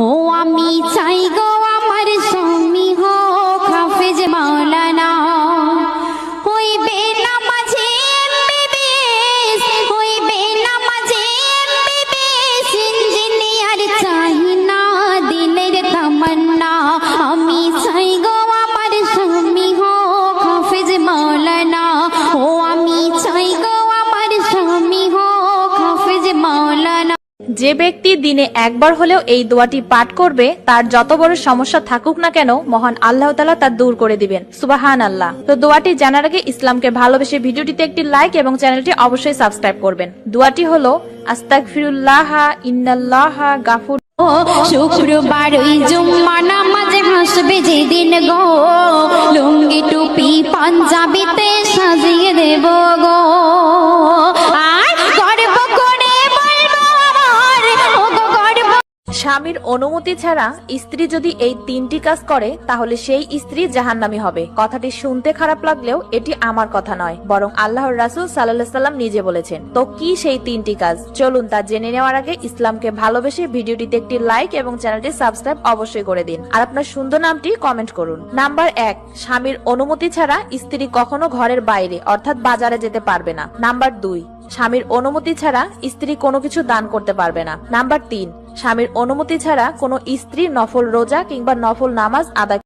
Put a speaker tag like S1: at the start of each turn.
S1: ও আমি চাই গো
S2: যে ব্যক্তি দিনে একবার হলেও এই দোয়াটি পাঠ করবে, তার যত বড় সমস্যা থাকুক না কেন, মহান আল্লাহ তালা তা দূর করে দিবেন। সুবাহান আল্লাহ তো দোয়াটি জানার আগে ইসলামকে ভালোবেসে ভিডিওটিতে একটি লাইক এবং চ্যানেলটি অবশ্যই সাবস্ক্রাইব করবেন। দোয়াটি হলো আস্তাক ফিরুল্লাহ ইন্নাল্লাহ গাফুর।
S1: শুক্রবার ওই জুম্মা নামাজে হাসবে যেদিন গো। লুঙ্গি টুপি, পাঞ্জাবিতে
S2: স্বামীর অনুমতি ছাড়া স্ত্রী যদি এই তিনটি কাজ করে, তাহলে সেই স্ত্রী জাহান্নামী হবে। কথাটি শুনতে খারাপ লাগলেও এটি আমার কথা নয়, বরং আল্লাহর রাসুল সাল্লাহ সাল্লাম নিজে বলেছেন। তো কি সেই তিনটি কাজ? চলুন তা জেনে নেওয়ার আগে ইসলামকে ভালোবেসে ভিডিওটিতে একটি লাইক এবং চ্যানেলটি সাবস্ক্রাইব অবশ্যই করে দিন। আর আপনার সুন্দর নামটি কমেন্ট করুন। নাম্বার এক, স্বামীর অনুমতি ছাড়া স্ত্রী কখনো ঘরের বাইরে, অর্থাৎ বাজারে যেতে পারবে না। নাম্বার দুই, স্বামীর অনুমতি ছাড়া স্ত্রী কোনো কিছু দান করতে পারবে না। নাম্বার তিন স্বামীর অনুমতি ছাড়া কোনো স্ত্রী নফল রোজা কিংবা নফল নামাজ আদায়